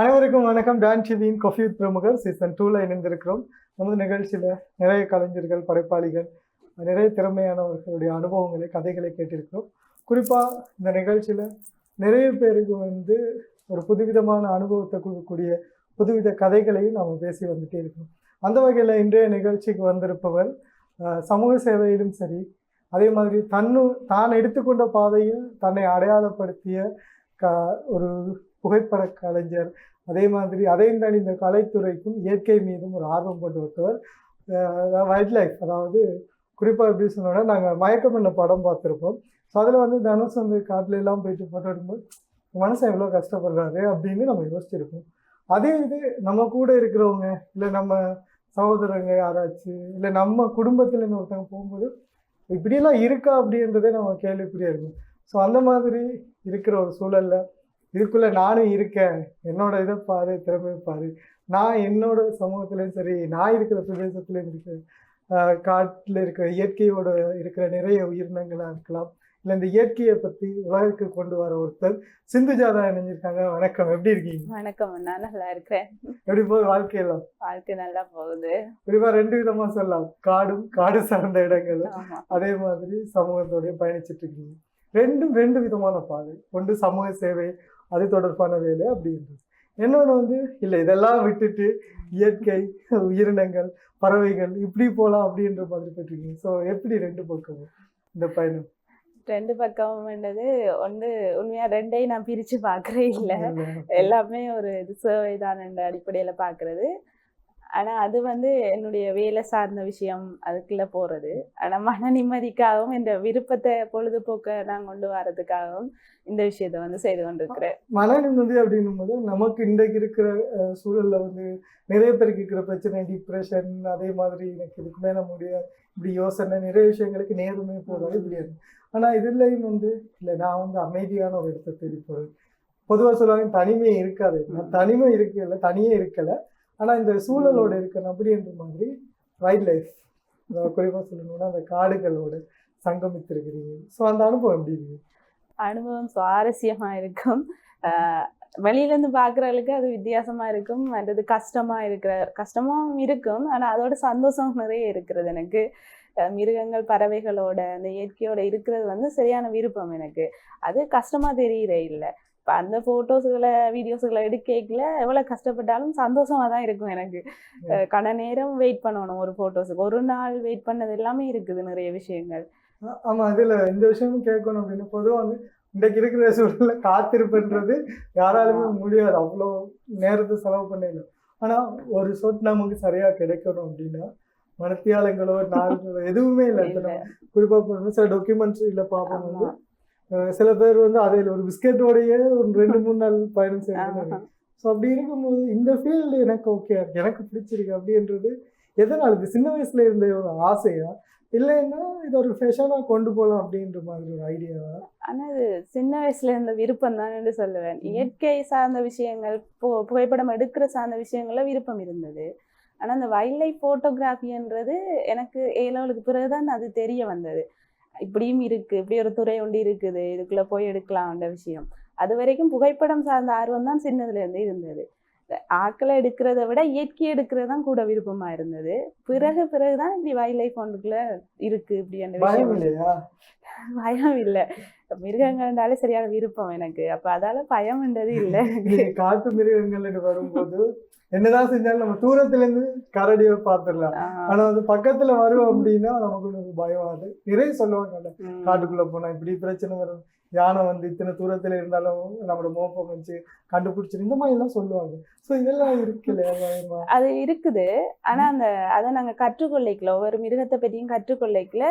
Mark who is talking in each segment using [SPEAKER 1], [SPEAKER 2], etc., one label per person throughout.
[SPEAKER 1] அனைவருக்கும் வணக்கம். டான் டிவியின் கொஃபி வித் பிரமுகர் சீசன் டூவில் இணைந்திருக்கிறோம். நமது நிகழ்ச்சியில் நிறைய கலைஞர்கள் படைப்பாளிகள் நிறைய திறமையானவர்களுடைய அனுபவங்களை கதைகளை கேட்டிருக்கிறோம். குறிப்பாக இந்த நிகழ்ச்சியில் நிறைய பேருக்கு வந்து ஒரு புதுவிதமான அனுபவத்தை கொடுக்கக்கூடிய புதுவித கதைகளையும் நாம் பேசி வந்துட்டே இருக்கோம். அந்த வகையில் இன்றைய நிகழ்ச்சிக்கு வந்திருப்பவர் சமூக சேவையிலும் சரி அதே மாதிரி தன்னு தான் எடுத்துக்கொண்ட பாதையில் தன்னை அடையாளப்படுத்திய க ஒரு புகைப்பட கலைஞர் அதே மாதிரி அதையும் தாண்டி இந்த கலைத்துறைக்கும் இயற்கை மீதும் ஒரு ஆர்வம் கொண்டு ஒருத்தவர் வைல்ட் லைஃப் அதாவது குறிப்பாக எப்படி சொன்னோன்னா நாங்கள் மயக்கம் என்ன படம் பார்த்துருப்போம். ஸோ அதில் வந்து தனுஷ் வந்து காட்டுல எல்லாம் போயிட்டு ஃபோட்டோ எடுக்கும்போது மனுஷன் எவ்வளோ கஷ்டப்படுறாரு அப்படின்னு நம்ம யோசிச்சிருக்கோம் அதே இது நம்ம கூட இருக்கிறவங்க இல்லை நம்ம சகோதரங்க யாராச்சும் இல்லை நம்ம குடும்பத்தில் ஒருத்தவங்க போகும்போது இப்படியெல்லாம் இருக்கா அப்படின்றதே நம்ம கேள்விக்குறியாக இருக்கும். ஸோ அந்த மாதிரி இருக்கிற ஒரு சூழல்ல இதுக்குள்ள நானும் இருக்கேன். என்னோட இதை பாரு திறமையை பாரு. நான் என்னோட சமூகத்துலேயும் சரி நான் இருக்கிற பிரதேசத்துலேயும் இருக்கிற ஆஹ் காட்டுல இருக்கிற இயற்கையோட இருக்கிற நிறைய உயிரினங்களாக இருக்கலாம். இல்லை இந்த இயற்கையை பற்றி உலகுக்கு கொண்டு வர ஒருத்தர் சிந்துஜா தான் இணைஞ்சிருக்காங்க. வணக்கம். எப்படி இருக்கீங்க?
[SPEAKER 2] வணக்கம். அண்ணா நல்லா இருக்கிறேன்.
[SPEAKER 1] எப்படி போகுது வாழ்க்கையெல்லாம்
[SPEAKER 2] வாழ்க்கை நல்லா போகுது.
[SPEAKER 1] குறிப்பாக ரெண்டு விதமா சொல்லலாம். காடும் காடு சார்ந்த இடங்களும் அதே மாதிரி சமூகத்தோடய பயணிச்சுட்டு இருக்கீங்க. ரெண்டும் ரெண்டு விதமான பாதை. ஒன்று சமூக சேவை அது தொடர்பான வேலை அப்படின்றது இன்னொன்று வந்து இல்லை இதெல்லாம் விட்டுட்டு இயற்கை உயிரினங்கள் பறவைகள் இப்படி போகலாம் அப்படின்ற மாதிரி போயிட்டுருக்கீங்க ஸோ எப்படி ரெண்டு பக்கமும் இந்த பயணம்?
[SPEAKER 2] ரெண்டு பக்கம்ன்றது ஒன்று உண்மையா ரெண்டையும் நான் பிரிச்சு பார்க்கறே இல்லை. எல்லாமே ஒரு இது சேவை தான் என்ற அடிப்படையில பார்க்கறது. ஆனா அது வந்து என்னுடைய வேலை சார்ந்த விஷயம். அதுக்குள்ள போறது. ஆனா மன நிம்மதிக்காகவும் என்ற விருப்பத்தை பொழுதுபோக்க நான் கொண்டு வர்றதுக்காகவும் இந்த விஷயத்த வந்து செய்து கொண்டிருக்கிறேன்.
[SPEAKER 1] மன நிம்மதி அப்படின்னும் போது நமக்கு இன்றைக்கு இருக்கிற சூழல்ல வந்து நிறைய பேருக்கு இருக்கிற பிரச்சனை டிப்ரெஷன் அதே மாதிரி எனக்கு இதுக்கு மேல முடியாது இப்படி யோசனை நிறைய விஷயங்களுக்கு நேருமே போதாது முடியாது ஆனா இதுலயும் வந்து இல்லை நான் வந்து அமைதியான ஒரு இடத்தை தேடி போறேன். பொதுவா சொல்லுவாங்க தனிமை இருக்காது. நான் தனிமை இருக்கல தனியே இருக்கல. ஆனா இந்த சூழலோட இருக்கணும் அப்படின்ற மாதிரி வைல்ட் லைஃப் குறிப்பாக சொல்லணும்னா அந்த காடுகளோடு சங்கமித்திருக்கிறீங்க. ஸோ அந்த அனுபவம் எப்படி இருக்கு?
[SPEAKER 2] அனுபவம் சுவாரஸ்யமாக இருக்கும். வெளியிலேருந்து பார்க்குறவளுக்கு அது வித்தியாசமாக இருக்கும். அல்லது கஷ்டமாக இருக்கிற கஷ்டமும் இருக்கும். ஆனால் அதோட சந்தோஷம் நிறைய இருக்கிறது எனக்கு. மிருகங்கள் பறவைகளோட அந்த இயற்கையோட இருக்கிறது வந்து சரியான விருப்பம் எனக்கு. அது கஷ்டமாக தெரியற இல்லை. இப்ப அந்த போட்டோஸுகளை வீடியோஸுகளை எடுக்கல எவ்வளவு கஷ்டப்பட்டாலும் சந்தோஷமா தான் இருக்கும் எனக்கு. கன நேரம் வெயிட் பண்ணணும் ஒரு போட்டோஸுக்கு ஒரு நாள் வெயிட் பண்ணது எல்லாமே இருக்குது நிறைய விஷயங்கள்.
[SPEAKER 1] ஆ- ஆமா இதுல இந்த விஷயமும் கேட்கணும் அப்படின்னு. பொதுவா வந்து இன்றைக்கு இருக்கிற சூழல்ல காத்திருப்புன்றது யாராலுமே முடியாது. அவ்வளோ நேரத்தை செலவு பண்ணல ஆனா ஒரு சொட் நமக்கு சரியா கிடைக்கணும் அப்படின்னா மனத்தியாலங்களோ நாள்களோ எதுவுமே இல்லை. இப்ப நம்ம குறிப்பா போனோம்னா சில டாக்குமெண்ட்ஸ் இல்ல பார்ப்போம் வந்து சில பேர் வந்து அதில் ஒரு பிஸ்கெட்டோடயே ஒரு ரெண்டு மூணு நாள் பயணம்
[SPEAKER 2] ஆஹா.
[SPEAKER 1] ஸோ அப்படி இருக்கும்போது இந்த ஃபீல்டு எனக்கு ஓகே எனக்கு பிடிச்சிருக்கு அப்படின்றது எதனால்? இது சின்ன வயசுல இருந்த ஒரு ஆசையா? இல்லைன்னா இது ஒரு ஃபேஷனாக கொண்டு போகலாம் அப்படின்ற மாதிரி ஒரு ஐடியாவா
[SPEAKER 2] ஆனா அது சின்ன வயசுல இருந்த விருப்பம் தான் சொல்லுவேன். இயற்கை சார்ந்த விஷயங்கள் பு- புகைப்படம் எடுக்கிற சார்ந்த விஷயங்கள்ல விருப்பம் இருந்தது. ஆனா அந்த வைல்ட் லைஃப் போட்டோகிராஃபின்றது எனக்கு ஏ லெவலுக்கு பிறகுதான் அது தெரிய வந்தது. இப்படியும் இருக்கு இப்படி ஒரு துறை ஒன்று இருக்குது இதுக்குள்ள போய் எடுக்கலாம்ன்ற விஷயம். அது வரைக்கும் புகைப்படம் சார்ந்த ஆர்வம் தான் சின்னதுல இருந்து இருந்தது. ஆக்களை எடுக்கிறத விட இயற்கை எடுக்கிறது தான் கூட விருப்பமா இருந்தது. பிறகு பிறகுதான் இப்படி வைல்ட் லைஃப் ஒன்றுக்குள்ள இருக்கு இப்படி அந்த
[SPEAKER 1] பயம்
[SPEAKER 2] இல்ல மிருகங்கள்னாலே சரியான விருப்பம் எனக்கு. அப்ப அதால பயம்ன்றது இல்ல.
[SPEAKER 1] காட்டு மிருகங்கள் வரும்போது என்னதான் செஞ்சாலும் நம்ம தூரத்துல இருந்து கரடியை பார்த்துடலாம். ஆனா அது பக்கத்துல வரும் அப்படின்னா நமக்கு ஒரு பயம் அது நிறைய சொல்லுவாங்கல்ல காட்டுக்குள்ள போனா இப்படி பிரச்சனை வரும். யானை வந்து இத்தனை தூரத்துல இருந்தாலும் நம்மளோட மோப்பம் வச்சு கண்டுபிடிச்சிரு இந்த மாதிரி எல்லாம் சொல்லுவாங்க. சோ இதெல்லாம் இருக்கு இல்லையா பயமா
[SPEAKER 2] அது இருக்குது. ஆனா அந்த அதை நாங்க கற்றுக்கொள்ளைக்கல. ஒவ்வொரு மிருகத்தை பற்றியும் கற்றுக்கொள்ளைக்கல.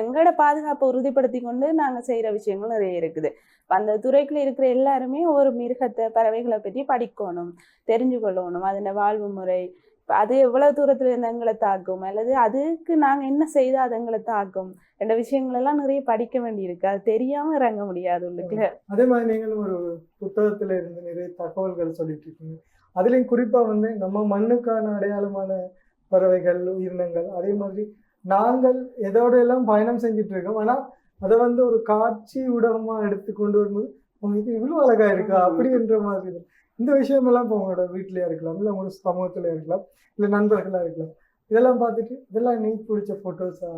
[SPEAKER 2] எங்களோட பாதுகாப்பை உறுதிப்படுத்தி கொண்டு நாங்க செய்யற விஷயங்கள் நிறைய இருக்குது. அந்த துறைக்குள்ள இருக்கிற எல்லாருமே ஒரு மிருகத்தை பறவைகளை பற்றி படிக்கணும் தெரிஞ்சு கொள்ளணும் அதன வாழ்வு முறை? அது எவ்வளவு தூரத்துல இருந்து எங்களை தாக்கும்? அல்லது அதுக்கு நாங்க என்ன செய்தா அது எங்களை தாக்கும்? என்ற விஷயங்கள் எல்லாம் நிறைய படிக்க வேண்டியிருக்கு. அது தெரியாம இறங்க முடியாது உள்ளுக்குள்ள.
[SPEAKER 1] அதே மாதிரி நீங்களும் ஒரு புத்தகத்துல இருந்து நிறைய தகவல்கள் சொல்லிட்டு இருக்கீங்க. அதுலயும் குறிப்பா வந்து நம்ம மண்ணுக்கான அடையாளமான பறவைகள் உயிரினங்கள் அதே மாதிரி நாங்கள் எதோட எல்லாம் பயணம் செஞ்சுட்டு இருக்கோம் ஆனா அதை வந்து ஒரு காட்சி ஊடகமா எடுத்து கொண்டு வரும்போது "ஓ, இது இவ்வளவு அழகா இருக்கா? அப்படின்ற மாதிரி. இந்த விஷயமெல்லாம் இப்போ உங்களோட வீட்டிலேயே இருக்கலாம் இல்லை உங்களோட சமூகத்தில் இருக்கலாம் இல்லை நண்பர்களாக இருக்கலாம். இதெல்லாம் பார்த்துட்டு இதெல்லாம் நீ பிடிச்ச ஃபோட்டோஸா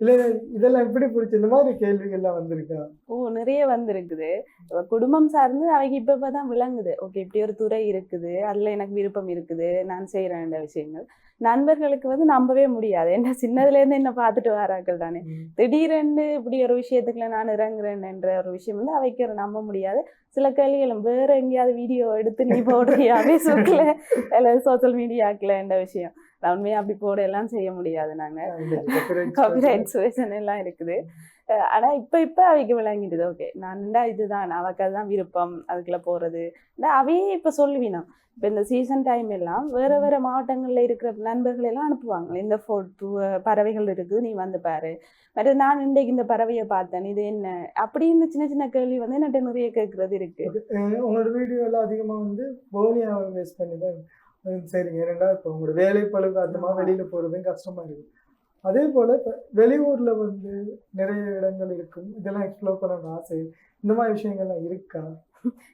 [SPEAKER 1] இல்லை இதெல்லாம் எப்படி பிடிச்ச இந்த மாதிரி கேள்விகள்லாம் வந்திருக்கா?
[SPEAKER 2] ஓ நிறைய வந்திருக்குது. இப்ப குடும்பம் சார்ந்து அவைக்கு இப்ப இப்பதான் விளங்குது. ஓகே இப்படி ஒரு துறை இருக்குது. அதுல எனக்கு விருப்பம் இருக்குது. நான் செய்யறேன் இந்த விஷயங்கள். நண்பர்களுக்கு வந்து நம்பவே முடியாது. என்ன சின்னதுல இருந்து என்ன பார்த்துட்டு வராக்கள் தானே. திடீரென்று இப்படி ஒரு விஷயத்துக்குள்ள நான் இறங்குறேன்ன்ற ஒரு விஷயம் வந்து அவைக்கு ஒரு நம்ப முடியாது. சில கேள்விகளும் வேற எங்கேயாவது வீடியோ எடுத்து நீ போடுறியா? ஃபேஸ்புக்ல அல்லது சோசியல் மீடியாக்குல என்ற விஷயம். நான் உண்மையா அப்படி போட எல்லாம் செய்ய முடியாது நாங்க. காப்பிரைட் சுவேஷன் எல்லாம் இருக்குது. ஆனா இப்ப இப்ப அவைக்கு விளங்கிடுது ஓகே நான்டா இதுதான் அவக்கு அதுதான் விருப்பம் அதுக்குள்ள போறது. அவையே இப்ப சொல்லுவினோம் இப்ப இந்த சீசன் டைம் எல்லாம் வேற வேற மாவட்டங்கள்ல இருக்கிற நண்பர்கள் எல்லாம் அனுப்புவாங்க இந்த ஃபோட்டோ பறவைகள் இருக்குது நீ வந்து பாரு. மற்ற நான் இன்றைக்கு இந்த பறவையை பார்த்தேன் இது என்ன? அப்படின்னு சின்ன சின்ன கேள்வி வந்து என்கிட்ட நிறைய கேட்கறது இருக்கு.
[SPEAKER 1] உங்களோட வீடியோலாம் அதிகமாக வந்து போனியாவை பேஸ் பண்ணி தான் சரிங்க. ஏன்னா இப்போ உங்களோட வேலை பழு காரணமாக. வெளியில் போகிறதும் கஷ்டமாக இருக்குது அதே போல் இப்போ வெளியூரில் வந்து நிறைய இடங்கள் இருக்கும். இதெல்லாம் எக்ஸ்ப்ளோர் பண்ண ஆசை. இந்த மாதிரி விஷயங்கள்லாம் இருக்கா?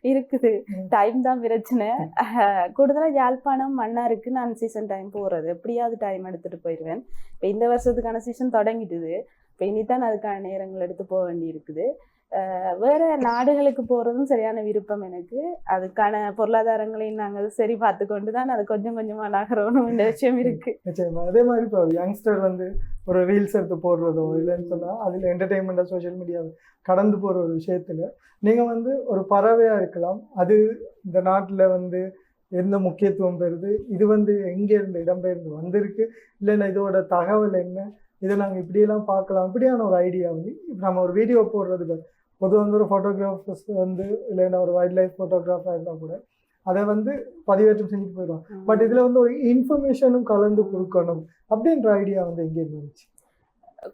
[SPEAKER 2] இருக்குது. டைம் தான் பிரச்சனை. அஹ் கூடுதலா யாழ்ப்பாணம் மன்னாருக்கு நான் சீசன் டைம் போறது. எப்படியாவது டைம் எடுத்துட்டு போயிடுவேன். இப்போ இந்த வருஷத்துக்கான சீசன் தொடங்கிட்டுது. இப்போ இனிதான் அதுக்கான நேரங்கள் எடுத்து போக வேண்டி இருக்குது வேற நாடுகளுக்கு போறதும் சரியான விருப்பம் எனக்கு. அதுக்கான பொருளாதாரங்களையும் நாங்கள் சரி பார்த்து கொண்டு தான் அது கொஞ்சம் கொஞ்சமா நகரணும் இந்த விஷயம் இருக்கு.
[SPEAKER 1] நிச்சயமா. அதே மாதிரி இப்போ யங்ஸ்டர் வந்து ஒரு ரீல்ஸ் எடுத்து போடுறதோ இல்லைன்னு சொன்னால் அதில் என்டர்டெயின்மெண்ட்டாக சோஷியல் மீடியாவை கடந்து போகிற ஒரு விஷயத்தில் நீங்கள் வந்து ஒரு பறவையாக இருக்கலாம். அது இந்த நாட்டில் வந்து எந்த முக்கியத்துவம் பெறுது? இது வந்து எங்கே இருந்து இடம்பெயர்ந்து வந்திருக்கு? இல்லைன்னா இதோட தகவல் என்ன? இதை நாங்கள் இப்படியெல்லாம் பார்க்கலாம். இப்படியான ஒரு ஐடியா வந்து இப்ப நம்ம ஒரு வீடியோ போடுறதுக்கு பொதுவாக வந்து ஒரு ஃபோட்டோகிராஃபர்ஸ் வந்து இல்லைன்னா ஒரு வைல்ட் லைஃப் ஃபோட்டோகிராஃபராக இருந்தால் கூட அதை வந்து பதிவேற்றம் செஞ்சுட்டு போயிடுவாங்க. பட் இதுல வந்து ஒரு இன்ஃபர்மேஷனும் கலந்து கொடுக்கணும் அப்படின்ற ஐடியா வந்து எங்கே இருந்துச்சு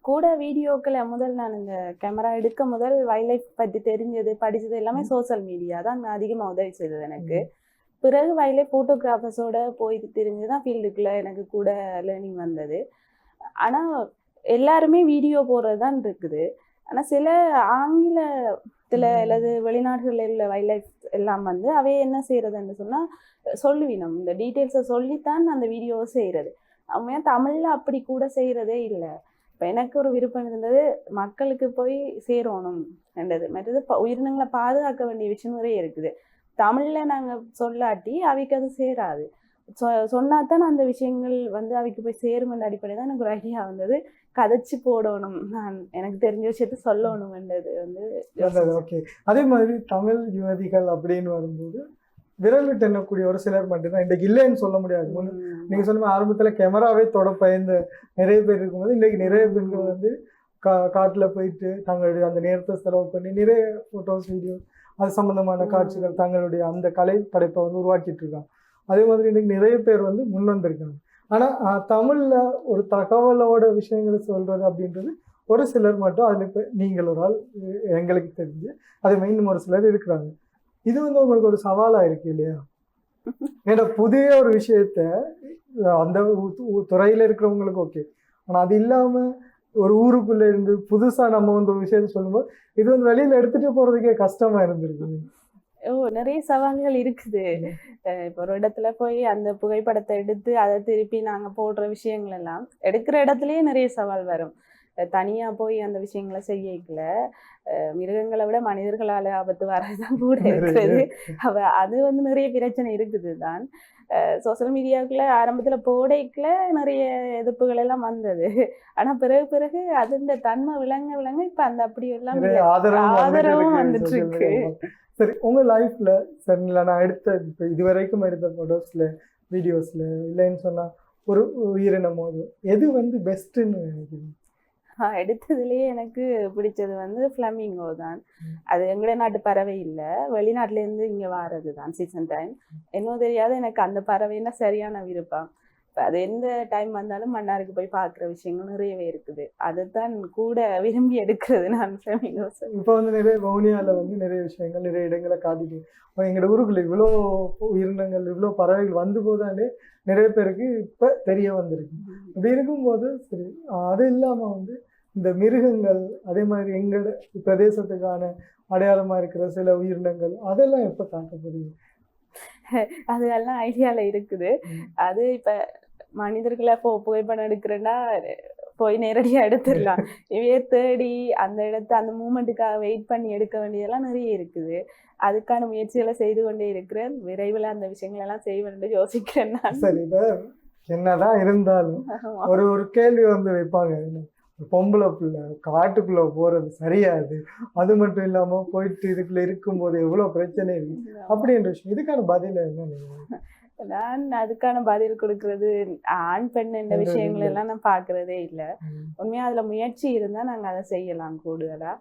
[SPEAKER 2] கூட வீடியோக்களை முதல் நான் இந்த கேமரா எடுக்க முதல் வைல்ட் லைஃப் பற்றி தெரிஞ்சது படிச்சது எல்லாமே சோஷியல் மீடியா தான் அதிகமாக உதவி செய்தது எனக்கு. பிறகு வைல்ட் லைஃப் ஃபோட்டோகிராஃபர்ஸோட போய் தெரிஞ்சு தான் ஃபீல்டுக்குள்ள எனக்கு கூட லேர்னிங் வந்தது. ஆனால் எல்லாருமே வீடியோ போடுறது தான் இருக்குது. ஆனால் சில ஆங்கிலத்தில். அல்லது வெளிநாடுகளில் உள்ள வைல்ட் லைஃப் எல்லாம் வந்து அவை என்ன செய்யறதுன்னு சொன்னால் சொல்லுவினோம். இந்த டீட்டெயில்ஸை சொல்லித்தான் அந்த வீடியோவை செய்கிறது அவங்க தமிழில் அப்படி கூட செய்கிறதே இல்லை. இப்போ எனக்கு ஒரு விருப்பம் இருந்தது மக்களுக்கு போய் சேரணும் என்றது. மற்றது உயிரினங்களை பாதுகாக்க வேண்டிய விஷயம் நிறைய இருக்குது. தமிழில் நாங்கள் சொல்லாட்டி அவைக்கு அது சேராது. சொ சொன்னாதான் அந்த விஷயங்கள் வந்து அவைக்கு போய் சேருமென்ற அடிப்படை தான் எனக்கு ஒரு ஐடியா வந்தது. கதைச்சு போடணும். நான் எனக்கு தெரிஞ்ச விஷயத்த சொல்லணும்ன்றது வந்து
[SPEAKER 1] ஓகே அதே மாதிரி தமிழ் யுவதிகள் அப்படின்னு வரும்போது விரல் எண்ணக்கூடிய ஒரு சிலர் மட்டும்தான். இன்றைக்கு இல்லைன்னு சொல்ல முடியாது. முன்ன-
[SPEAKER 2] ம்,
[SPEAKER 1] நீங்க சொன்ன ஆரம்பத்துல கேமராவே தொட பயந்த நிறைய பேர் இருக்கும்போது இன்னைக்கு நிறைய பெண்கள் வந்து கா காட்டுல போயிட்டு தங்களுடைய அந்த நேரத்தை செலவு பண்ணி நிறைய போட்டோஸ் வீடியோ அது சம்பந்தமான
[SPEAKER 2] ம்.
[SPEAKER 1] காட்சிகள் தங்களுடைய அந்த கலை படைப்பை வந்து உருவாக்கிட்டு இருக்காங்க. அதே மாதிரி இன்னைக்கு நிறைய பேர் வந்து முன் வந்திருக்காங்க ஆனா ஆஹ், தமிழ்ல ஒரு தகவலோட விஷயங்களை சொல்றது அப்படின்றது ஒரு சிலர் மட்டும் அதுல இப்ப நீங்கள் ஒரு ஆள் எங்களுக்கு தெரிஞ்சு அது இன்னும் ஒரு சிலர் இருக்கிறாங்க. இது வந்து உங்களுக்கு ஒரு சவாலா இருக்கு இல்லையா? ஏன்னா புதிய ஒரு விஷயத்த அந்த துறையில இருக்கிறவங்களுக்கு ஓகே. ஆனா அது இல்லாம ஒரு ஊருக்குள்ள இருந்து புதுசா நம்ம வந்து ஒரு விஷயத்த சொல்லும்போது இது வந்து வெளியில எடுத்துட்டு போறதுக்கே கஷ்டமா இருந்திருக்கு
[SPEAKER 2] ஓ நிறைய சவால்கள் இருக்குது. இப்போ ஒரு இடத்துல போய் அந்த புகைப்படத்தை எடுத்து அதை திருப்பி நாங்க போடுற விஷயங்கள் எல்லாம் எடுக்கிற இடத்துலயே நிறைய சவால் வரும். தனியா போய் அந்த விஷயங்களை செய்யக்கல மிருகங்களை விட மனிதர்களால ஆபத்து வரதான் கூட இருக்கிறது. அவ அது வந்து நிறைய பிரச்சனை இருக்குது தான். சோசியல் மீடியாவுக்குள்ள ஆரம்பத்துல போடைக்குள்ள நிறைய எதிர்ப்புகள் எல்லாம் வந்தது. ஆனா பிறகு பிறகு அதுன்ற தன்மை விளங்க விளங்க இப்ப அந்த அப்படி எல்லாம்.
[SPEAKER 1] ஆதரவும் வந்துட்டு இருக்கு சரி உங்க லைஃப்ல சரி இல்லை நான் எடுத்த இப்போ இதுவரைக்கும் எடுத்த போட்டோஸ்ல வீடியோஸ்ல இல்லைன்னு சொன்னா ஒரு உயிரினம் போது எது வந்து பெஸ்ட்னு நினைக்கிறீங்க?
[SPEAKER 2] எடுத்ததுலயே எனக்கு பிடிச்சது வந்து ஃப்ளமிங்கோ தான். அது எங்களோட நாட்டு பறவை இல்ல வெளிநாட்டுல இருந்து இங்க வாரது தான் சீசன் டைம் என்னவோ தெரியாத எனக்கு அந்த பறவைன்னா சரியான விருப்பம். அது எந்த டைம் வந்தாலும் மன்னாருக்கு போய் பார்க்குற விஷயங்கள் நிறையவே இருக்குது. அதுதான் கூட விரும்பி எடுக்கிறது நான் ஃப்ளமிங்கோஸ்
[SPEAKER 1] இப்போ வந்து நிறைய வவுனியால வந்து நிறைய விஷயங்கள் நிறைய இடங்களை காட்டிட்டு எங்களோட ஊருக்குள்ள இவ்வளோ உயிரினங்கள் இவ்வளோ பறவைகள் வந்து போதாலே நிறைய பேருக்கு இப்போ தெரிய வந்திருக்கு. அப்படி இருக்கும்போது சரி அது இல்லாமல் வந்து இந்த மிருகங்கள் அதே மாதிரி எங்களோட பிரதேசத்துக்கான அடையாளமாக இருக்கிற சில உயிரினங்கள் அதெல்லாம் எப்போ தாக்கப்படுது
[SPEAKER 2] அதெல்லாம் ஐடியால இருக்குது.
[SPEAKER 1] ம்.
[SPEAKER 2] அது இப்ப மனிதர்களை போ புகைப்படம் எடுக்கிறேன்னா போய் நேரடியா எடுத்துடலாம். இவையே தேடி அந்த இடத்த அந்த மூமெண்ட்டுக்காக வெயிட் பண்ணி எடுக்க வேண்டியதெல்லாம் நிறைய இருக்குது. அதுக்கான முயற்சிகளை செய்து கொண்டே இருக்கிறேன். விரைவில் அந்த விஷயங்கள் எல்லாம் செய்வேன் யோசிக்கிறேன் நான்.
[SPEAKER 1] சரி இப்ப என்னதான் இருந்தாலும். ஒரு ஒரு கேள்வி வந்து வைப்பாங்க. பொம்பளை பிள்ளை காட்டுக்குள்ள போறது சரியாது. அது மட்டும் இல்லாம போயிட்டு இதுக்குள்ள இருக்கும்போது எவ்வளவு பிரச்சனை இருக்கு அப்படின்ற விஷயம். இதுக்கான பதில் என்ன
[SPEAKER 2] நான் அதுக்கான பதில் கொடுக்கறது ஆண் பெண் இந்த விஷயங்கள். எல்லாம் நான் பார்க்கறதே இல்லை. உண்மையா அதுல முயற்சி இருந்தா நாங்க அதை செய்யலாம் கூடுதலா.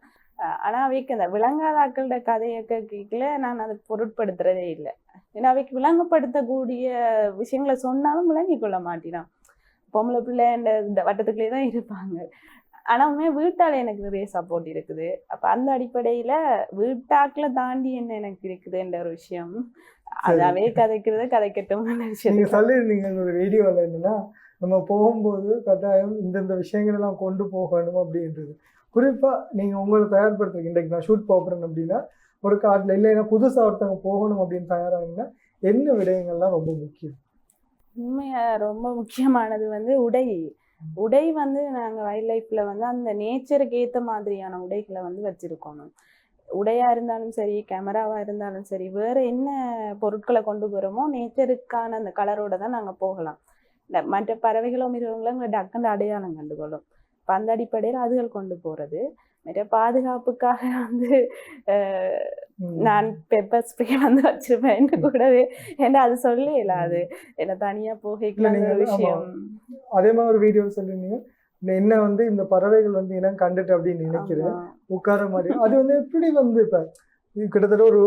[SPEAKER 2] ஆனா அவைக்கு அந்த விளங்காத ஆக்களோட கதையை கேட்கல நான் அதை பொருட்படுத்துறதே இல்லை. ஏன்னா அவைக்கு விளங்கப்படுத்தக்கூடிய விஷயங்களை சொன்னாலும் விளங்கி கொள்ள மாட்டினான் பொம்பளை பிள்ளை இந்த வட்டத்துக்குள்ளே தான் இருப்பாங்க. ஆனா உண்மையா வீட்டால எனக்கு நிறைய சப்போர்ட் இருக்குது. அப்ப அந்த அடிப்படையில வீட்டாக்களை தாண்டி என்ன எனக்கு இருக்குதுன்ற ஒரு விஷயம். அதாவே கதைக்கிறது கதைக்கட்டும் விஷயம்
[SPEAKER 1] நீங்க சொல்லியிருந்தீங்க ஒரு வீடியோல என்னன்னா நம்ம போகும்போது கட்டாயம் இந்தந்த விஷயங்கள் எல்லாம் கொண்டு போகணும் அப்படின்றது. குறிப்பா நீங்க உங்களை தயார்படுத்துறீங்க இன்றைக்கு நான் ஷூட் போகிறேன் அப்படின்னா ஒரு காட்டில் இல்லைன்னா புதுசா ஒருத்தவங்க போகணும் அப்படின்னு தயாராகுங்கன்னா என்ன விடயங்கள்லாம் ரொம்ப முக்கியம்?
[SPEAKER 2] உண்மையா ரொம்ப முக்கியமானது வந்து உடை. உடை வந்து நாங்க வைல்ட் லைஃப்ல வந்து அந்த நேச்சருக்கு ஏத்த மாதிரியான உடைகளை வந்து வச்சிருக்கணும் உடையா இருந்தாலும் சரி கேமராவா இருந்தாலும் சரி வேற என்ன பொருட்களை கொண்டு போறோமோ நேச்சருக்கான அந்த கலரோட தான் நாங்க போகலாம். இந்த மற்ற பறவைகளோ மிருகங்களோ எங்களை டக்குன்னு அடையாளம் கண்டுகொள்ளும். இப்போ அந்த அடிப்படையில் அதுகள் கொண்டு போறது. மற்ற பாதுகாப்புக்காக வந்து. நான் பெப்பர் ஸ்ப்ரே வந்து வச்சிருப்பேன். கூடவே. ஏன்னா அது சொல்லல அது. என்ன தனியா போகைக்குள்ள. விஷயம்.
[SPEAKER 1] அதே மாதிரி ஒரு வீடியோ சொல்லியிருந்தீங்க. இந்த என்ன வந்து இந்த பறவைகள் வந்து இனம் கண்டுட்டு அப்படின்னு நினைக்கிறேன். உட்கார மாதிரி. அது வந்து எப்படி வந்து இப்ப கிட்டத்தட்ட ஒரு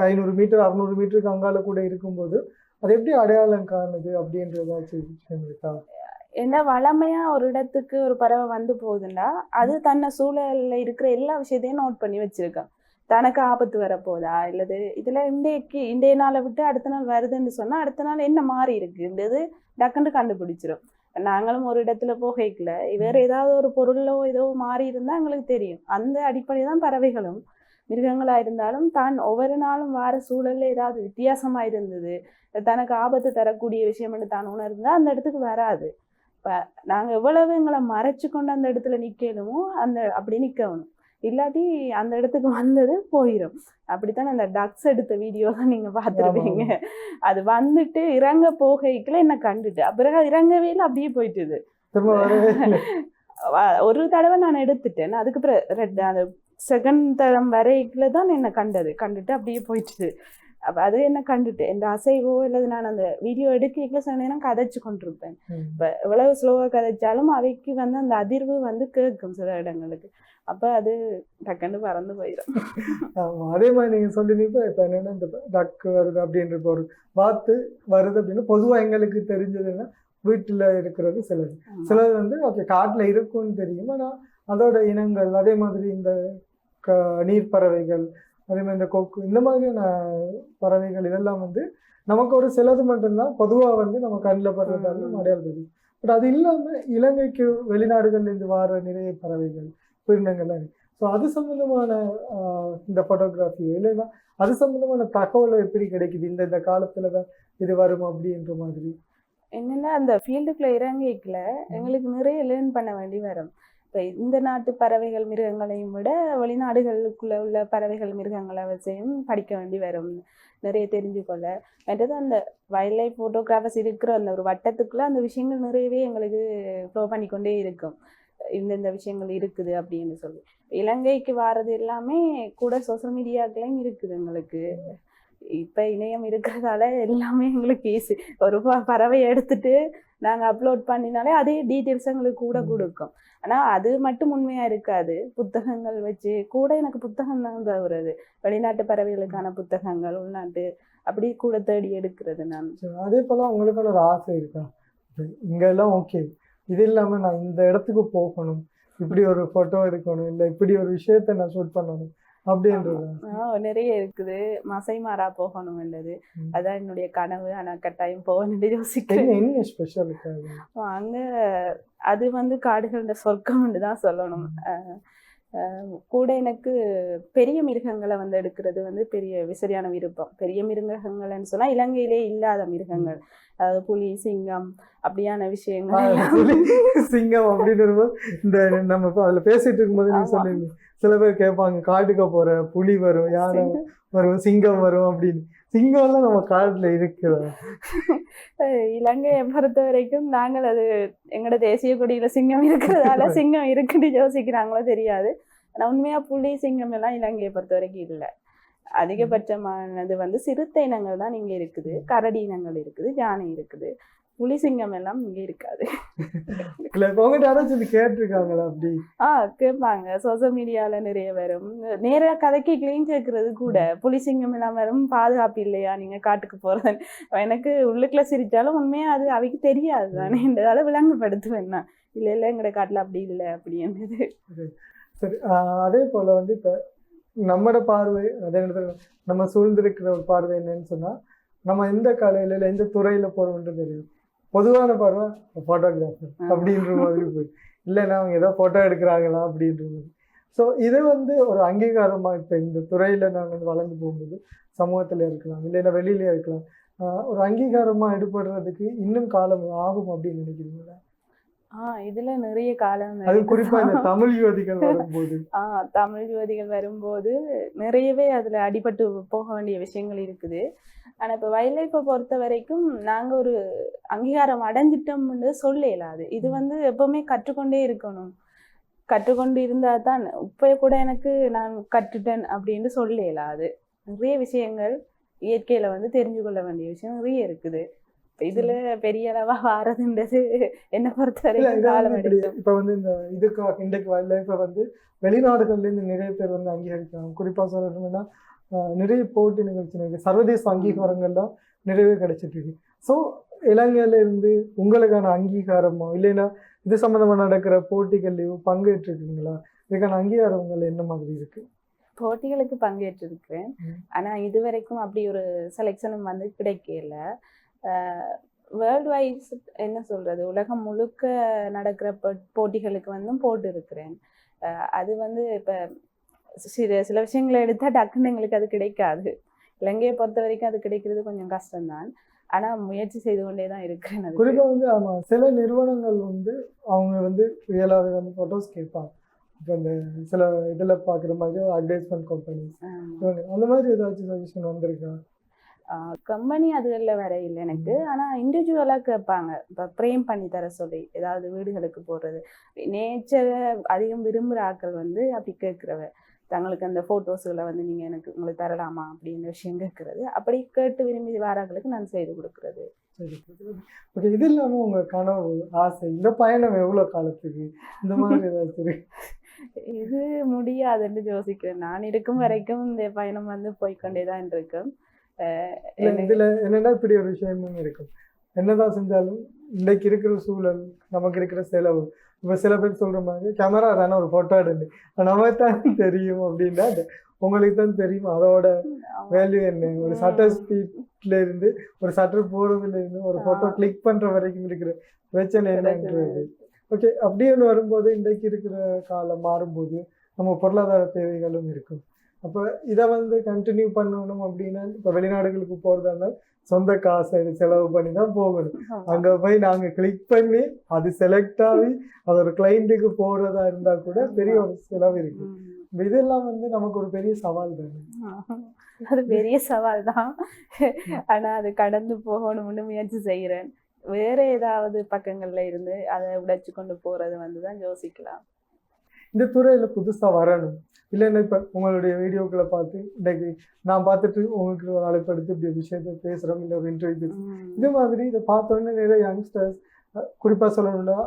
[SPEAKER 1] ஐநூறு மீட்டர் அறுநூறு மீட்டருக்கு அங்கால கூட இருக்கும்போது அது எப்படி அடையாளம் காணுது அப்படின்றதாச்சும் விஷயம் இருக்கா?
[SPEAKER 2] என்ன வளமையா ஒரு இடத்துக்கு ஒரு பறவை வந்து போகுதுன்னா அது தன்னை சூழல்ல இருக்கிற எல்லா விஷயத்தையும் நோட் பண்ணி வச்சிருக்கான் தனக்கு ஆபத்து வரப்போதா? இல்லது இதுல இன்றைக்கு இன்றைய நாளை விட்டு அடுத்த நாள் வருதுன்னு சொன்னா அடுத்த நாள் என்ன மாறி இருக்குன்றது டக்குன்னு கண்டுபிடிச்சிரும். நாங்களும் ஒரு இடத்துல போகைக்குள்ள வேற ஏதாவது ஒரு பொருளோ ஏதோ மாறி இருந்தா எங்களுக்கு தெரியும். அந்த அடிப்படையில் தான் பறவைகளும் மிருகங்களா இருந்தாலும் தான் ஒவ்வொரு நாளும் வார சூழல்ல ஏதாவது வித்தியாசமா இருந்தது தனக்கு ஆபத்து தரக்கூடிய விஷயம்னு தான் உணர்ந்தா அந்த இடத்துக்கு வராது. இப்ப நாங்க எவ்வளவு எங்களை மறைச்சு கொண்டு அந்த இடத்துல நிக்கணுமோ அந்த அப்படி நிக்கணும். இல்லாட்டி அந்த இடத்துக்கு வந்தது போயிடும் அப்படித்தான் அந்த டக்ஸ் எடுத்த வீடியோ தான் நீங்க பார்த்துருப்பீங்க. அது வந்துட்டு இறங்க போகைக்குள்ள என்ன கண்டுட்டு. பிறகு இறங்கவே இல்லை அப்படியே போயிட்டுது. ஒரு தடவை நான் எடுத்துட்டேன். அதுக்கு பிறகு ரெட் அந்த செகண்ட் தடம் வரைக்குள்ள தான் என்ன கண்டது. கண்டுட்டு அப்படியே போயிட்டுது. அப்ப அது என்ன கண்டுட்டு இந்த அசைவோ இல்லது நான் அந்த வீடியோ எடுக்க சில நேரம் கதைச்சு கொண்டிருப்பேன். இப்ப எவ்வளவு ஸ்லோவா கதைச்சாலும் அவைக்கு வந்து அந்த அதிர்வு வந்து கேட்கும் சில இடங்களுக்கு. அப்ப அது டக்குன்னு பறந்து போயிடும்
[SPEAKER 1] ஆமா அதே மாதிரி நீங்க சொல்லிருந்தீங்க இப்ப என்னன்னா இந்த டக்கு வருது அப்படின்ற ஒரு வாத்து வருது அப்படின்னு பொதுவா எங்களுக்கு தெரிஞ்சதுன்னா வீட்டுல இருக்கிறது சிலது. சிலது வந்து ஓகே காட்டுல இருக்கும்னு தெரியும் ஆனா அதோட இனங்கள் அதே மாதிரி இந்த க நீர் பறவைகள் அதே மாதிரி இந்த கொக்கு இந்த மாதிரியான பறவைகள் இதெல்லாம் வந்து நமக்கு ஒரு சிலது மட்டும்தான் பொதுவா வந்து நம்ம கண்ணில் படுறதால தெரியும். பட் அது இல்லாம இலங்கைக்கு வெளிநாடுகள்ல இருந்து வர நிறைய பறவைகள் உயிரினங்கள்லாம் ஸோ அது சம்பந்தமான ஆஹ், இந்த ஃபோட்டோகிராஃபியோ இல்லைன்னா அது சம்பந்தமான தகவலோ எப்படி கிடைக்குது? இந்த இந்த காலத்துல தான் இது வரும் அப்படின்ற மாதிரி.
[SPEAKER 2] என்னன்னா அந்த ஃபீல்டுக்குள்ள இறங்கிக்கல எங்களுக்கு நிறைய லேர்ன் பண்ண வேண்டி வரும். இப்போ இந்த நாட்டு பறவைகள் மிருகங்களையும் விட வெளிநாடுகளுக்குள்ள உள்ள பறவைகள் மிருகங்களை வச்சையும் படிக்க வேண்டி வரும். நிறைய தெரிஞ்சுக்கொள்ள மற்றது அந்த வைல்ட் லைஃப் ஃபோட்டோகிராஃபர்ஸ் இருக்கிற அந்த ஒரு வட்டத்துக்குள்ள அந்த விஷயங்கள் நிறையவே எங்களுக்கு ஃப்ளோ பண்ணிக்கொண்டே இருக்கும். இந்தந்த விஷயங்கள் இருக்குது அப்படின்னு சொல்லி. இலங்கைக்கு வாரது எல்லாமே கூட சோஷியல் மீடியாக்களையும் இருக்குது எங்களுக்கு. இப்போ இணையம் இருக்கிறதால எல்லாமே எங்களுக்கு ஈஸி ஒரு பறவை பறவையை எடுத்துட்டு நாங்க அப்லோட் பண்ணினாலே அதே டீட்டெயில்ஸ் எங்களுக்கு கூட. கொடுக்கும். ஆனா அது மட்டும் உண்மையா இருக்காது. புத்தகங்கள் வச்சு கூட எனக்கு புத்தகம் தான் தருவது வெளிநாட்டு பறவைகளுக்கான புத்தகங்கள் உள்நாட்டு அப்படி கூட தேடி எடுக்கிறது நான்.
[SPEAKER 1] அதே போல உங்களுக்கான ஒரு ஆசை இருக்கா? இப்ப இங்க எல்லாம் ஓகே இது இல்லாம நான் இந்த இடத்துக்கு போகணும். இப்படி ஒரு போட்டோ எடுக்கணும். இல்ல இப்படி ஒரு விஷயத்த நான் ஷூட் பண்ணணும். அப்படின்றது.
[SPEAKER 2] நிறைய இருக்குது. மசை மாறா போகணும்
[SPEAKER 1] ம்.
[SPEAKER 2] அதான் என்னுடைய கனவு. ஆனா கட்டாயம் போகணும்னு யோசிக்கிறேன்.
[SPEAKER 1] என்ன ஸ்பெஷல்
[SPEAKER 2] அங்க அது வந்து காடுகளோட சொர்க்கம்னு தான் சொல்லணும். கூட எனக்கு பெரிய மிருகங்களை வந்து எடுக்கிறது வந்து பெரிய விசரியான விருப்பம். பெரிய மிருகங்கள்னு சொன்னா இலங்கையிலே இல்லாத மிருகங்கள். அதாவது புலி சிங்கம் அப்படியான விஷயங்கள்
[SPEAKER 1] சிங்கம் அப்படின்னு இந்த நம்ம அதுல பேசிட்டு இருக்கும்போது நீங்க. சொன்னீங்க சில பேர் கேட்பாங்க காட்டுக்கு போற புலி வரும் யானை வரும் சிங்கம் வரும் அப்படின்னு. சிங்கம்லாம் நம்ம காட்டுல இருக்குதா?
[SPEAKER 2] அஹ் இலங்கையை பொறுத்த வரைக்கும் நாங்கள் அது எங்களோட தேசிய கொடியில சிங்கம் இருக்கிறதால சிங்கம் இருக்குன்னு யோசிக்கிறாங்களோ தெரியாது. ஆனா உண்மையா புலி சிங்கம் எல்லாம் இலங்கையை பொறுத்த வரைக்கும் இல்லை. அதிகபட்சமானது வந்து சிறுத்தை இனங்கள் தான் இங்க இருக்குது. கரடி இனங்கள் இருக்குது யானை இருக்குது. புலி சிங்கம் எல்லாம் இங்க இருக்காது.
[SPEAKER 1] இல்ல இப்ப உங்ககிட்ட யாராச்சும் இது கேட்டிருக்காங்களா அப்படி?
[SPEAKER 2] ஆ கேட்பாங்க சோசியல் மீடியால நிறைய வரும். நேரா கதைக்கு கிளீன் சேர்க்கறது கூட. புலி சிங்கம் எல்லாம் வரும். பாதுகாப்பு இல்லையா? நீங்க காட்டுக்கு போறது எனக்கு உள்ளுக்குள்ள சிரிச்சாலும் உண்மையா அது அவைக்கு தெரியாது தானே. என்றதால விளங்குபடுத்துவேன் நான். இல்ல இல்ல எங்கட காட்டுல அப்படி இல்லை அப்படின்றது.
[SPEAKER 1] சரி. அதே போல வந்து இப்ப நம்மட பார்வை அதே நேரத்துல நம்ம சூழ்ந்திருக்கிற ஒரு பார்வை என்னன்னு சொன்னா நம்ம எந்த கலையில இல்லை எந்த துறையில போறோம்ன்றது தெரியும். பொதுவான பார்வை ஃபோட்டோகிராஃபர் அப்படின்ற மாதிரி போய். இல்லைன்னா அவங்க ஏதோ ஃபோட்டோ எடுக்கிறாங்களா அப்படின்ற மாதிரி. ஸோ இது வந்து ஒரு அங்கீகாரமா இப்போ இந்த துறையில நாங்கள் வந்து வளர்ந்து போகும்போது சமூகத்துல இருக்கலாம் இல்லைன்னா வெளியில இருக்கலாம். ஒரு அங்கீகாரமா எடுபடுறதுக்கு இன்னும் காலம் ஆகும் அப்படின்னு நினைக்கிறீங்களா?
[SPEAKER 2] இதுல நிறைய காலம்
[SPEAKER 1] அது. குறிப்பா இந்த தமிழ் யுவதிகள் வரும்போது.
[SPEAKER 2] ஆஹ் தமிழ் யுவதிகள் வரும்போது நிறையவே அதுல அடிபட்டு போக வேண்டிய விஷயங்கள் இருக்குது. ஆனா இப்ப வைல்ட் லைஃப்பை பொறுத்த வரைக்கும் நாங்க ஒரு அங்கீகாரம் அடைஞ்சிட்டோம்னு சொல்ல இயலாது. இது வந்து எப்பவுமே கற்றுக்கொண்டே இருக்கணும். கற்றுக்கொண்டு இருந்தா தான் இப்ப கூட எனக்கு நான் கற்றுட்டேன் அப்படின்னு சொல்ல இயலாது. நிறைய விஷயங்கள் இயற்கையில வந்து தெரிஞ்சு கொள்ள வேண்டிய விஷயம் நிறைய இருக்குது. இதுல பெரிய அளவா வாரதுன்றது என்னை பொறுத்த
[SPEAKER 1] இல்ல
[SPEAKER 2] வரைக்கும்
[SPEAKER 1] இதை
[SPEAKER 2] காலம்
[SPEAKER 1] வந்து இப்படி
[SPEAKER 2] எடுக்கும்.
[SPEAKER 1] இப்ப வந்து இந்த இதுக்கு இன்றைக்கு வைல்ட் லைஃப்பை வந்து வெளிநாடுகள்ல இருந்து நிறைய பேர் வந்து அங்கீகரிக்கிறாங்க. குறிப்பா சொல்லணும்னா நிறைய போட்டி நிகழ்ச்சி இருக்கு. சர்வதேச அங்கீகாரங்கள்லாம் நிறையவே கிடைச்சிட்டு இருக்கு. ஸோ இலங்கையில இருந்து உங்களுக்கான அங்கீகாரமோ இல்லைன்னா இது சம்பந்தமா நடக்கிற போட்டிகள்லையோ பங்கேற்றிருக்கீங்களா? இதுக்கான அங்கீகாரங்கள் என்ன மாதிரி இருக்கு?
[SPEAKER 2] போட்டிகளுக்கு பங்கேற்றிருக்கிறேன்.
[SPEAKER 1] ம்.
[SPEAKER 2] ஆனா இதுவரைக்கும் அப்படி ஒரு செலெக்ஷனும் வந்து கிடைக்கல. வேர்ல்டு வைஸ் என்ன சொல்றது? உலகம் முழுக்க நடக்கிற போட்டிகளுக்கு வந்து போட்டு இருக்கிறேன் அது வந்து இப்ப சில சில விஷயங்களை எடுத்தா டக்குன்னு எங்களுக்கு அது கிடைக்காது. இலங்கையை பொறுத்த வரைக்கும் அது கிடைக்கிறது கொஞ்சம் கஷ்டம்தான். ஆனா முயற்சி செய்து கொண்டே தான் இருக்கிறேன் அதுக்கு.
[SPEAKER 1] குறிப்பா வந்து ஆமா சில நிறுவனங்கள் வந்து அவங்க வந்து ரியலாகவே வந்து ஃபோட்டோஸ் கேட்பாங்க. இப்போ இந்த சில இதுல பாக்குற மாதிரி அட்வர்டைஸ்மெண்ட் கம்பெனிஸ். அந்த மாதிரி ஏதாச்சும் சஜஷன் வந்திருக்கா?
[SPEAKER 2] கம்பெனி அதுகளில் வர இல்லை எனக்கு. ஆனால் இண்டிவிஜுவலாக கேட்பாங்க இப்போ ப்ரேம் பண்ணி தர சொல்லி. ஏதாவது வீடுகளுக்கு போடுறது நேச்சரை அதிகம் விரும்புகிற ஆட்கள் வந்து அப்படி கேட்குறவ. தங்களுக்கு அந்த ஃபோட்டோஸுகளை வந்து நீங்கள் எனக்கு உங்களுக்கு தரலாமா? அப்படின்னு விஷயம் கேட்குறது. அப்படி கேட்டு விரும்பி வாராக்களுக்கு நான் செய்து கொடுக்குறது.
[SPEAKER 1] ஓகே இது இல்லாம உங்க கனவு ஆசை இந்த பயணம் எவ்வளவு காலத்துக்கு? இந்த மாதிரி ஏதாச்சும்
[SPEAKER 2] இது முடியாதுன்னு யோசிக்கிறேன். நான் இருக்கும் வரைக்கும் இந்த பயணம் வந்து போய்க்கொண்டே தான் இருக்கும்.
[SPEAKER 1] இதுல என்னன்னா இப்படி ஒரு விஷயமும் இருக்கும். என்னதான் செஞ்சாலும் இன்னைக்கு இருக்கிற சூழல் நமக்கு இருக்கிற செலவு. இப்ப சில பேர் சொல்ற மாதிரி கேமரா தானே ஒரு போட்டோ எடுங்க. நமக்கு தான் தெரியும் அப்படின்னா அது உங்களுக்கு தான் தெரியும். அதோட வேல்யூ என்ன? ஒரு சட்டர் ஸ்பீட்ல இருந்து ஒரு சட்டர் போறதுல இருந்து ஒரு போட்டோ கிளிக் பண்ற வரைக்கும் இருக்கிற பிரச்சனை என்னன்றது. ஓகே அப்படின்னு வரும்போது இன்றைக்கு இருக்கிற காலம் மாறும்போது நம்ம பொருளாதார தேவைகளும் இருக்கும். அப்போ இதை வந்து கண்டினியூ பண்ணணும் அப்படின்னா இப்போ வெளிநாடுகளுக்கு போகிறதா இருந்தால் சொந்த காசை செலவு பண்ணி தான் போகணும். அங்கே போய் நாங்கள் கிளிக் பண்ணி அது செலக்ட் ஆகி அது ஒரு கிளைண்ட்டுக்கு போகிறதா இருந்தால் கூட பெரிய ஒரு செலவு இருக்கு. இதெல்லாம் வந்து நமக்கு ஒரு பெரிய சவால் தானே.
[SPEAKER 2] அது பெரிய சவால் தான். ஆனா அது கடந்து போகணும்னு முயற்சி செய்கிறேன் வேற ஏதாவது பக்கங்கள்ல இருந்து அதை உடைச்சு கொண்டு போறது வந்து தான் யோசிக்கலாம்.
[SPEAKER 1] இந்த துறையில புதுசா வரணும். இல்லைன்னா இப்ப உங்களுடைய வீடியோக்களை பார்த்து இன்னைக்கு நான் பார்த்துட்டு உங்களுக்கு ஒரு அழைப்பு எடுத்து இப்படி ஒரு விஷயத்த பேசுறோம் இல்லை ஒரு இன்டர்வியூ. இது மாதிரி இதை பார்த்தோன்னே நிறைய யங்ஸ்டர்ஸ் குறிப்பா சொல்லணும்னா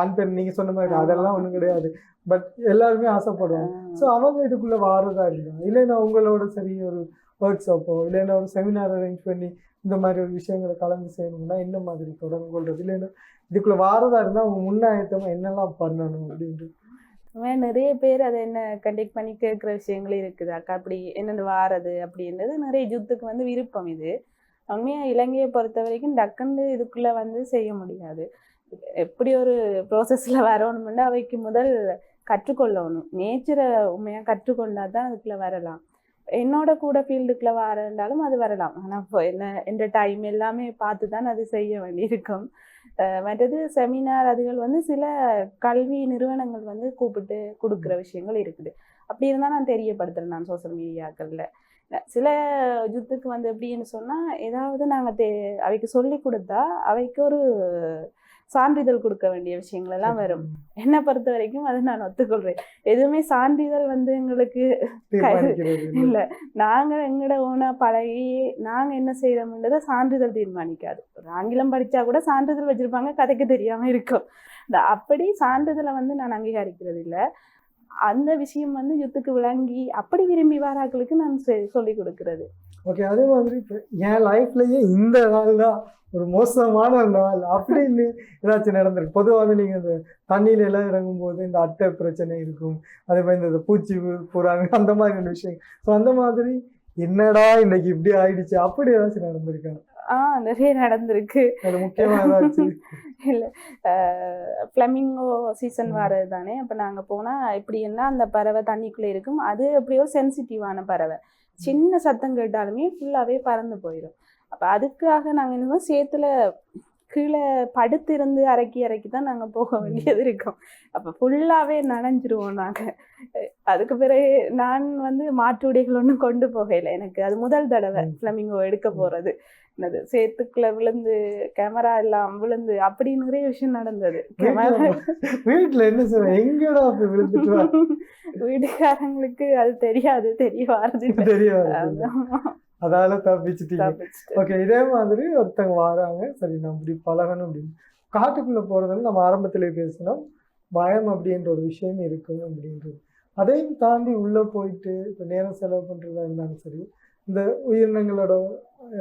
[SPEAKER 1] ஆண் பெண் நீங்க சொன்ன மாதிரி அதெல்லாம் ஒண்ணும் கிடையாது. பட் எல்லாருமே ஆசைப்படுவாங்க ஸோ அவங்க இதுக்குள்ள வாரதா இருந்தா இல்லைன்னா உங்களோட சரி ஒரு ஒர்க் ஷாப்போ இல்லைன்னா ஒரு செமினார் அரேஞ்ச் பண்ணி இந்த மாதிரி ஒரு விஷயங்களை கலந்து செய்யணும்னா என்ன மாதிரி தொடர்பு இல்லைன்னா இதுக்குள்ள வாரதா இருந்தா அவங்க முன்னாயத்தமா என்னெல்லாம் பண்ணணும் அப்படின்ட்டு
[SPEAKER 2] ஆனால் நிறைய பேர் அதை என்ன கண்டெக்ட் பண்ணி கேட்குற விஷயங்கள் இருக்குது. அக்கா அப்படி என்னென்னு வாரது? அப்படின்றது நிறைய யுத்துக்கு வந்து விருப்பம் இது. உண்மையாக இலங்கையை பொறுத்த வரைக்கும் டக்குன்னு இதுக்குள்ளே வந்து செய்ய முடியாது. எப்படி ஒரு ப்ராசஸில் வரணும்னா அவைக்கு முதல் கற்றுக்கொள்ளணும். நேச்சரை உண்மையாக கற்றுக்கொண்டா தான் அதுக்குள்ளே வரலாம். என்னோட கூட ஃபீல்டுக்குள்ளே வரண்டாலும் அது வரலாம். ஆனால் இப்போ என்ன என்ற டைம் எல்லாமே பார்த்து தான் அது செய்ய வேண்டியிருக்கும். மற்றது செமினார் அதுகள் வந்து சில கல்வி நிறுவனங்கள் வந்து கூப்பிட்டு கொடுக்குற விஷயங்கள் இருக்குது. அப்படி இருந்தால் நான் தெரியப்படுத்துறேன் நான் சோஷியல் மீடியாக்களில் சில யுத்துக்கு வந்து எப்படின்னு சொன்னால் ஏதாவது நாங்கள் தே அவைக்கு சொல்லி கொடுத்தா அவைக்கு ஒரு சான்றிதழ் கொடுக்க வேண்டிய விஷயங்கள் எல்லாம் வரும். என்னை பொறுத்த வரைக்கும் அதை நான் ஒத்துக்கொள்றேன். எதுவுமே சான்றிதழ் வந்து எங்களுக்கு இல்ல. நாங்க எங்கட ஓனா பழகி நாங்க என்ன செய்யறோம்ன்றத சான்றிதழ் தீர்மானிக்காது. ஒரு ஆங்கிலம் படிச்சா கூட சான்றிதழ் வச்சிருப்பாங்க கதைக்கு தெரியாம இருக்கும். இந்த அப்படி சான்றிதழை வந்து நான் அங்கீகரிக்கிறது இல்ல. அந்த விஷயம் வந்து யுத்துக்கு விளங்கி அப்படி விரும்பி வராக்களுக்கு நான் செ- சொல்லிக் கொடுக்கிறது.
[SPEAKER 1] ஓகே அதே மாதிரி இப்போ என் லைஃப்லயே இந்த நாள் தான் ஒரு மோசமான நாள் அப்படின்னு ஏதாச்சும் நடந்திருக்கு. பொதுவாக வந்து நீங்கள் இந்த தண்ணியில எல்லாம் இறங்கும்போது இந்த அட்டை பிரச்சனை இருக்கும். அதே மாதிரி இந்த பூச்சி புறாங்க அந்த மாதிரியான விஷயம் ஸோ அந்த மாதிரி என்னடா இன்னைக்கு இப்படி ஆயிடுச்சு? அப்படி ஏதாச்சும் நடந்திருக்கா?
[SPEAKER 2] ஆஹ் நிறைய நடந்திருக்கு. இல்ல ஃப்ளமிங்கோ சீசன் வர்றது தானே அப்ப நாங்க போனா எப்படின்னா அந்த பறவை தண்ணிக்குள்ள இருக்கும். அது எப்படியோ சென்சிட்டிவான பறவை. சின்ன சத்தம் கேட்டாலுமே ஃபுல்லாகவே பறந்து போயிடும் அப்போ அதுக்காக நாங்கள் என்ன சேத்துல கீழே படுத்திருந்து இறக்கி இறக்கி தான் நாங்க போக வேண்டியது இருக்கும். அப்ப ஃபுல்லாவே நனைஞ்சிருவோம் நாங்க. அஹ் அதுக்கு பிறகு நான் வந்து மாற்று உடைகள் ஒன்றும் கொண்டு போகல எனக்கு. அது முதல் தடவை. ஃப்ளமிங்கோ எடுக்க போறது. என்னது சேத்துக்குள்ள விழுந்து கேமரா எல்லாம் விழுந்து அப்படி நிறைய விஷயம் நடந்தது. கேமரா
[SPEAKER 1] வீட்டுல என்ன சொல்ற எங்கடா விழுந்துட்டு?
[SPEAKER 2] வீட்டுக்காரங்களுக்கு அது தெரியாது தெரிய வரது
[SPEAKER 1] தெரியாது அதால தப்பிச்சிட்டீங்க.
[SPEAKER 2] தப்பிச்சுட்டு.
[SPEAKER 1] ஓகே இதே மாதிரி ஒருத்தங்க வராங்க. சரி நம்ம இப்படி பழகணும் அப்படின்னு. காட்டுக்குள்ள போறதுன்னு நம்ம ஆரம்பத்திலே பேசினோம். பயம் அப்படின்ற ஒரு விஷயம் இருக்கும் அப்படின்றது. அதையும் தாண்டி உள்ள போயிட்டு இப்போ நேரம் செலவு பண்றதா இருந்தாலும் சரி இந்த உயிரினங்களோட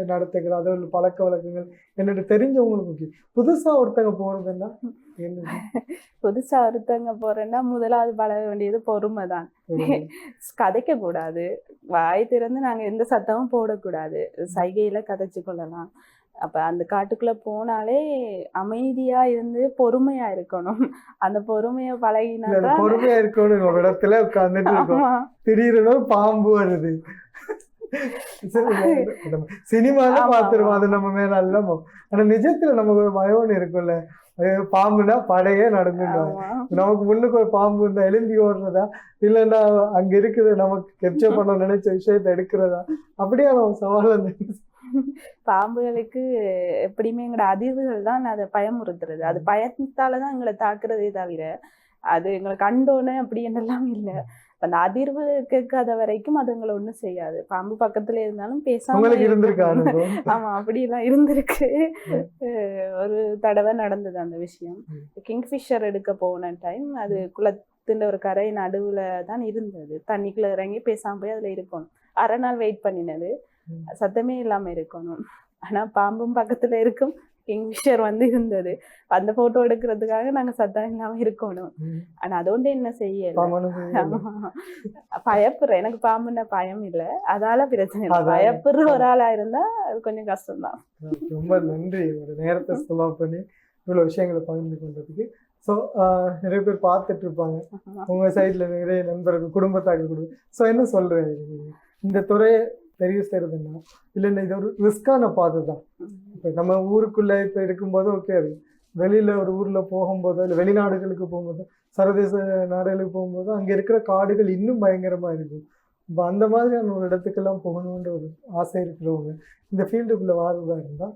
[SPEAKER 1] நடத்தைகள் அதோட பழக்க வழக்கங்கள் என்னோட தெரிஞ்சவங்களுக்கு முக்கியம். புதுசா ஒருத்தங்க போறதுன்னா என்ன?
[SPEAKER 2] புதுசா ஒருத்தவங்க போறேன்னா முதலாவது பழக வேண்டியது பொறுமை தான். கதைக்க கூடாது வாய் திறந்து நாங்க எந்த சத்தமும் போடக்கூடாது. சைகையில கதைச்சு கொள்ளலாம் அப்ப அந்த காட்டுக்குள்ள போனாலே அமைதியா இருந்து பொறுமையா இருக்கணும். அந்த பொறுமைய பழகினாதான்
[SPEAKER 1] பொறுமையா இருக்கணும் இடத்துல
[SPEAKER 2] ஆமா.
[SPEAKER 1] திடீர்னு பாம்பு வருது. சினிமால பாத்துருவோம். அது நம்ம மேல அல்லமோ? ஆனா நிஜத்துல நமக்கு ஒரு பயம் ஒண்ணு இருக்கும்ல பாம்புனா படையே நடந்துடும். நமக்கு முன்னுக்கு ஒரு பாம்பு இருந்தா எலும்பி ஓடுறதா? இல்லைன்னா அங்க இருக்கிற நமக்கு கெப்சர் பண்ண நினைச்ச விஷயத்தை எடுக்கிறதா? அப்படியே நம்ம சவால் அந்த
[SPEAKER 2] பாம்புகளுக்கு எப்படியுமே எங்களோட அதிர்வுகள் தான் அதை பயமுறுத்துறது. அது பயத்தால தான் எங்களை தாக்குறதே தவிர அது எங்களை கண்டோன்னே அப்படி என்னெல்லாம் இல்லை. அந்த அதிர்வு கேட்காத வரைக்கும் அது எங்களை ஒண்ணும் செய்யாது. பாம்பு பக்கத்துல இருந்தாலும் பேசாம ஆமா அப்படியெல்லாம் இருந்திருக்கு. ஒரு தடவை நடந்தது அந்த விஷயம். கிங்ஃபிஷர் எடுக்க போன டைம் அது குளத்தின் ஒரு கரை நடுவுல தான் இருந்தது. தண்ணிக்குள்ள இறங்கி பேசாம போய் அதுல இருக்கணும். அரை நாள் வெயிட் பண்ணினது. சத்தமே இல்லாம இருக்கணும். ஆனா பாம்பும் பக்கத்துல இருக்கும். கிங்ஃபிஷர் வந்து இருந்தது. அந்த போட்டோ எடுக்கிறதுக்காக நாங்க சத்தம் இல்லாம இருக்கணும். ஆனா அதோண்டு என்ன. ஆமா. பயப்படுறேன் எனக்கு பாம்புன்னா பயம் இல்ல. அதால பிரச்சனை இல்லை.
[SPEAKER 1] அதால.
[SPEAKER 2] பயப்படுற ஒரு ஆளா இருந்தா அது கொஞ்சம் கஷ்டம்தான்.
[SPEAKER 1] ரொம்ப நன்றி. ஒரு நேரத்தை செலவு பண்ணி இவ்வளவு விஷயங்களை பகிர்ந்து கொண்டதுக்கு. ஸோ நிறைய பேர் பார்த்துட்டு இருப்பாங்க. உங்க சைட்ல நிறைய நண்பர்கள் குடும்பத்தார்கள் கொடுக்கும் ஸோ என்ன சொல்றேன் இந்த துறையை தெரிவு செய்யறதுன்னா இல்லைன்னா இது ஒரு ரிஸ்கான பாதை தான். இப்போ நம்ம ஊருக்குள்ளே இப்போ இருக்கும்போது ஓகே அது வெளியில் ஒரு ஊரில் போகும்போதோ இல்லை வெளிநாடுகளுக்கு போகும்போதோ சர்வதேச நாடுகளுக்கு போகும்போது அங்கே இருக்கிற காடுகள் இன்னும் பயங்கரமாக இருக்கும். இப்போ அந்த மாதிரியான ஒரு இடத்துக்கெல்லாம் போகணுன்ற ஒரு ஆசை இருக்கிறவங்க இந்த ஃபீல்டுக்குள்ள வாழ்றதா இருந்தால்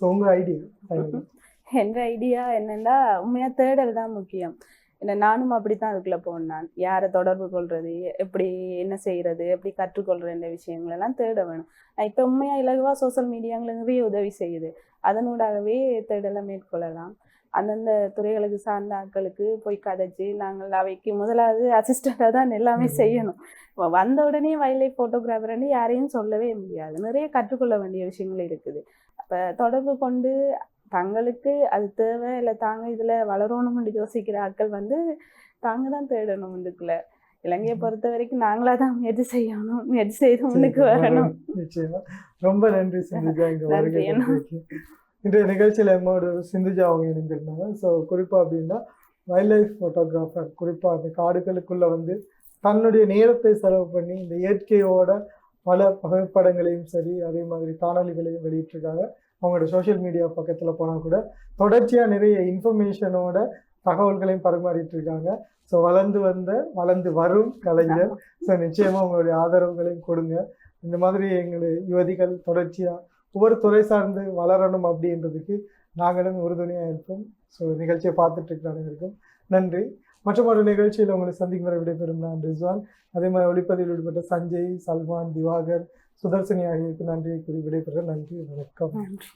[SPEAKER 1] ஸோ உங்கள் ஐடியா
[SPEAKER 2] என்ற ஐடியா என்னென்னா உண்மையாக தேடல் தான் முக்கியம். என்ன நானும் அப்படித்தான் அதுக்குள்ள போனேன். யாரை தொடர்பு கொள்றது? எப்படி என்ன செய்யறது? எப்படி கற்றுக்கொள்ற இந்த விஷயங்கள் எல்லாம் தேட வேணும். நான் இப்ப உண்மையா இலகுவா சோஷியல் மீடியாங்களை நிறைய உதவி செய்யுது. அதனூடாகவே தேடலை மேற்கொள்ளலாம். அந்தந்த துறைகளுக்கு சார்ந்த ஆட்களுக்கு போய் கதைச்சு நாங்கள் அவைக்கு முதலாவது அசிஸ்டண்டாக தான் எல்லாமே. செய்யணும். வந்த உடனே வைல்ட் லைஃப் ஃபோட்டோகிராஃபர்னு யாரையும் சொல்லவே முடியாது. நிறைய கற்றுக்கொள்ள வேண்டிய விஷயங்கள் இருக்குது. அப்போ தொடர்பு கொண்டு தங்களுக்கு அது தேவை இல்லை தாங்க இதுல வளரணும்னு யோசிக்கிற ஆட்கள் வந்து தாங்க தான் தேடணும் இதுக்குள்ள இலங்கையை பொறுத்த வரைக்கும் நாங்களா தான் முயற்சி செய்யணும் முயற்சி செய்து முன்னுக்கு வரணும்.
[SPEAKER 1] நிச்சயமா. ரொம்ப நன்றி சிந்திஜா. இன்றைய நிகழ்ச்சியில் எம்மோடு சிந்துஜா அவங்க இணைந்திருந்தாங்க. ஸோ குறிப்பாக அப்படின்னா வைல்ட் லைஃப் ஃபோட்டோகிராஃபர் குறிப்பாக அந்த காடுகளுக்குள்ளே வந்து தன்னுடைய நேரத்தை செலவு பண்ணி இந்த இயற்கையோட பல புகைப்படங்களையும் சரி அதே மாதிரி காணொலிகளையும் வெளியிட்டிருக்காங்க. அவங்களோட சோஷியல் மீடியா பக்கத்தில் போனால் கூட தொடர்ச்சியாக நிறைய இன்ஃபர்மேஷனோட தகவல்களையும் பரிமாறிட்டு இருக்காங்க ஸோ வளர்ந்து வந்த வளர்ந்து வரும் கலைஞர். ஸோ நிச்சயமாக உங்களுடைய ஆதரவுகளையும் கொடுங்க. இந்த மாதிரி எங்களுடைய யுவதிகள் தொடர்ச்சியாக ஒவ்வொரு துறை சார்ந்து வளரணும் அப்படின்றதுக்கு நாங்களும் உறுதுணையாக இருப்போம். ஸோ நிகழ்ச்சியை பார்த்துட்டு இருக்கிற அனைவருக்கும் நன்றி. மற்றும் ஒரு நிகழ்ச்சியில் உங்களை சந்திக்கும் வரை விடைபெறும் நான் ரிஸ்வான். அதே மாதிரி ஒளிப்பதிவில் ஈடுபட்ட சஞ்சய் சல்மான் திவாகர் சுதர்சனி ஆகியோருக்கு நன்றியை கூறி விடைபெறுகிறேன். நன்றி வணக்கம்.
[SPEAKER 2] நன்றி.